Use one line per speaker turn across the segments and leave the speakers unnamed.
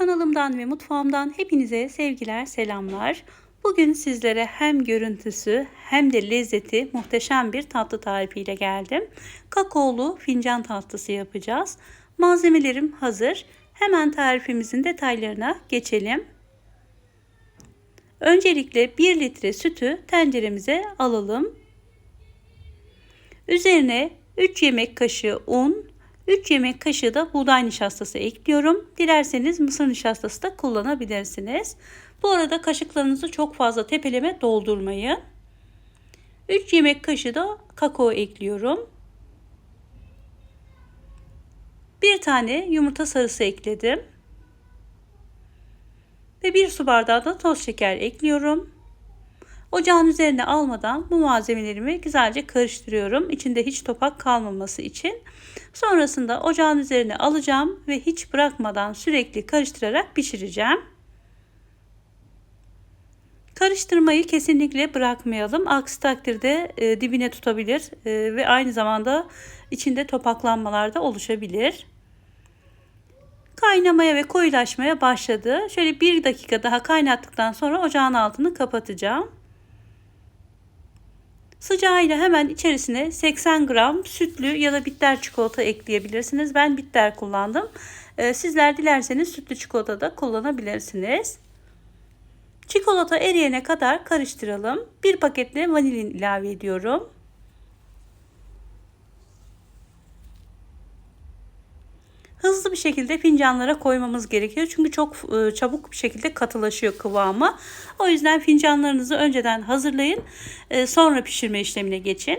Kanalımdan ve mutfağımdan hepinize sevgiler, selamlar. Bugün sizlere hem görüntüsü hem de lezzeti muhteşem bir tatlı tarifiyle geldim. Kakaolu fincan tatlısı yapacağız. Malzemelerim hazır. Hemen tarifimizin detaylarına geçelim. Öncelikle 1 litre sütü tenceremize alalım. Üzerine 3 yemek kaşığı un, 3 yemek kaşığı da buğday nişastası ekliyorum. Dilerseniz mısır nişastası da kullanabilirsiniz. Bu arada kaşıklarınızı çok fazla tepeleme doldurmayın. 3 yemek kaşığı da kakao ekliyorum. Bir tane yumurta sarısı ekledim. Ve bir su bardağı da toz şeker ekliyorum. Ocağın üzerine almadan bu malzemelerimi güzelce karıştırıyorum. İçinde hiç topak kalmaması için. Sonrasında ocağın üzerine alacağım ve hiç bırakmadan sürekli karıştırarak pişireceğim. Karıştırmayı kesinlikle bırakmayalım. Aksi takdirde e, dibine tutabilir e, ve aynı zamanda içinde topaklanmalar da oluşabilir. Kaynamaya ve koyulaşmaya başladı. Şöyle bir dakika daha kaynattıktan sonra ocağın altını kapatacağım. Sıcağıyla hemen içerisine 80 gram sütlü ya da bitter çikolata ekleyebilirsiniz. Ben bitter kullandım. Ee, sizler dilerseniz sütlü çikolata da kullanabilirsiniz. Çikolata eriyene kadar karıştıralım. Bir paketle vanilin ilave ediyorum. Hızlı bir şekilde fincanlara koymamız gerekiyor. Çünkü çok e, çabuk bir şekilde katılaşıyor kıvamı. O yüzden fincanlarınızı önceden hazırlayın. E, sonra pişirme işlemine geçin.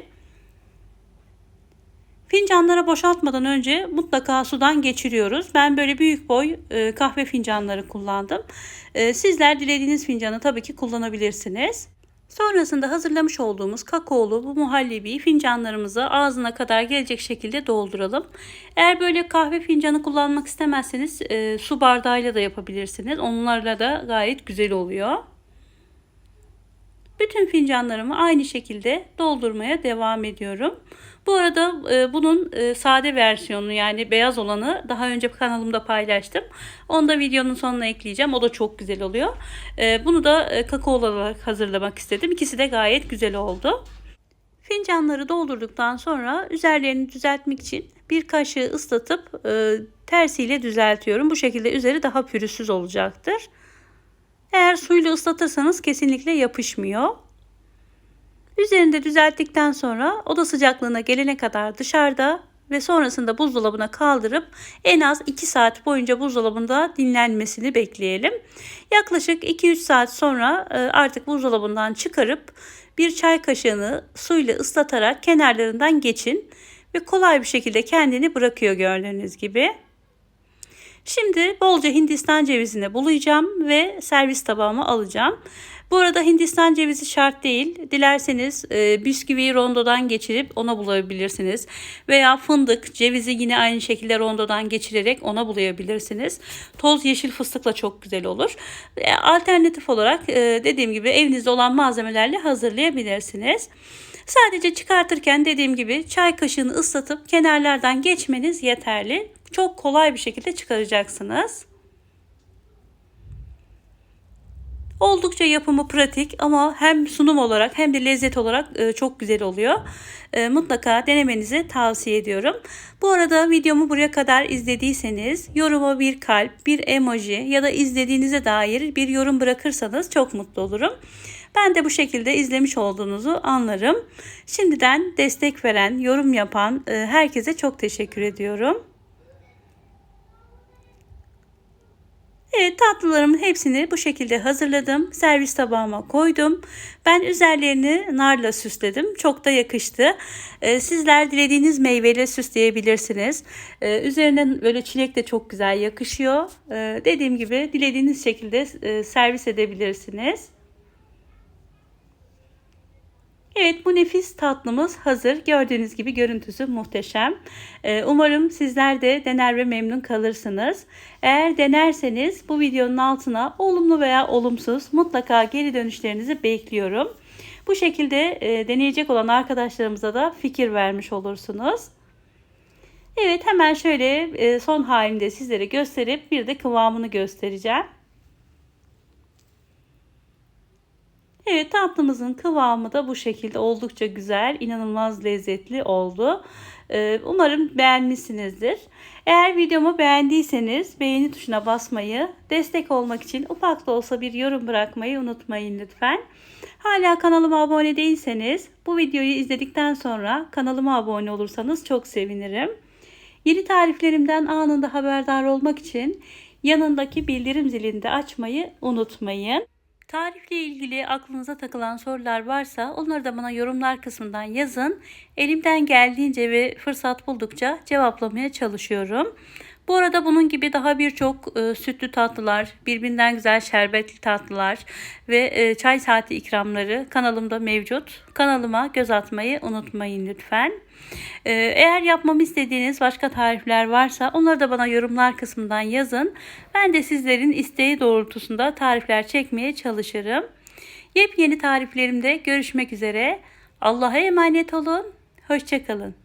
Fincanlara boşaltmadan önce mutlaka sudan geçiriyoruz. Ben böyle büyük boy e, kahve fincanları kullandım. Sizler dilediğiniz fincanı tabii ki kullanabilirsiniz. Sonrasında hazırlamış olduğumuz kakaolu bu muhallebiyi fincanlarımıza ağzına kadar gelecek şekilde dolduralım. Eğer böyle kahve fincanı kullanmak istemezseniz e, su bardağıyla da yapabilirsiniz. Onlarla da gayet güzel oluyor. Bütün fincanlarımı aynı şekilde doldurmaya devam ediyorum. Bu arada e, bunun e, sade versiyonu yani beyaz olanı daha önce kanalımda paylaştım. Onu da videonun sonuna ekleyeceğim. O da çok güzel oluyor. E, bunu da e, kakao olarak hazırlamak istedim. İkisi de gayet güzel oldu. Fincanları doldurduktan sonra üzerlerini düzeltmek için bir kaşığı ıslatıp e, tersiyle düzeltiyorum. Bu şekilde üzeri daha pürüzsüz olacaktır. Eğer suyla ıslatırsanız kesinlikle yapışmıyor. Üzerinde düzelttikten sonra oda sıcaklığına gelene kadar dışarıda ve sonrasında buzdolabına kaldırıp en az 2 saat boyunca buzdolabında dinlenmesini bekleyelim. Yaklaşık 2-3 saat sonra e, artık buzdolabından çıkarıp bir çay kaşığını suyla ıslatarak kenarlarından geçin ve kolay bir şekilde kendini bırakıyor gördüğünüz gibi. Şimdi bolca Hindistan cevizini bulayacağım ve servis tabağıma alacağım. Bu arada Hindistan cevizi şart değil. Dilerseniz e, bisküviyi rondodan geçirip ona bulabilirsiniz. Veya fındık, cevizi yine aynı şekilde rondodan geçirerek ona bulayabilirsiniz. Toz yeşil fıstıkla çok güzel olur. E, alternatif olarak e, dediğim gibi evinizde olan malzemelerle hazırlayabilirsiniz. Sadece çıkartırken dediğim gibi çay kaşığını ıslatıp kenarlardan geçmeniz yeterli. Çok kolay bir şekilde çıkaracaksınız. Oldukça yapımı pratik ama hem sunum olarak hem de lezzet olarak e, çok güzel oluyor. E, mutlaka denemenizi tavsiye ediyorum. Bu arada videomu buraya kadar izlediyseniz yoruma bir kalp, bir emoji ya da izlediğinize dair bir yorum bırakırsanız çok mutlu olurum. Ben de bu şekilde izlemiş olduğunuzu anlarım. Şimdiden destek veren, yorum yapan e, herkese çok teşekkür ediyorum. Evet tatlılarımın hepsini bu şekilde hazırladım. Servis tabağıma koydum. Ben üzerlerini narla süsledim. Çok da yakıştı. Ee, sizler dilediğiniz meyveyle süsleyebilirsiniz. Ee, üzerine böyle çilek de çok güzel yakışıyor. Ee, dediğim gibi dilediğiniz şekilde e, servis edebilirsiniz. Evet bu nefis tatlımız hazır. Gördüğünüz gibi görüntüsü muhteşem. Ee, umarım sizler de dener ve memnun kalırsınız. Eğer denerseniz bu videonun altına olumlu veya olumsuz mutlaka geri dönüşlerinizi bekliyorum. Bu şekilde e, deneyecek olan arkadaşlarımıza da fikir vermiş olursunuz. Evet hemen şöyle e, son halinde sizlere gösterip bir de kıvamını göstereceğim. Evet tatlımızın kıvamı da bu şekilde oldukça güzel, inanılmaz lezzetli oldu. Ee, Umarım beğenmişsinizdir. Eğer videomu beğendiyseniz beğeni tuşuna basmayı, destek olmak için ufak da olsa bir yorum bırakmayı unutmayın lütfen. Hala kanalıma abone değilseniz bu videoyu izledikten sonra kanalıma abone olursanız çok sevinirim. Yeni tariflerimden anında haberdar olmak için yanındaki bildirim zilini de açmayı unutmayın. Tarifle ilgili aklınıza takılan sorular varsa onları da bana yorumlar kısmından yazın. Elimden geldiğince ve fırsat buldukça cevaplamaya çalışıyorum. Bu arada bunun gibi daha birçok e, sütlü tatlılar, birbirinden güzel şerbetli tatlılar ve e, çay saati ikramları kanalımda mevcut. Kanalıma göz atmayı unutmayın lütfen. E, eğer yapmamı istediğiniz başka tarifler varsa onları da bana yorumlar kısmından yazın. Ben de sizlerin isteği doğrultusunda tarifler çekmeye çalışırım. Yepyeni tariflerimde görüşmek üzere. Allah'a emanet olun. Hoşçakalın.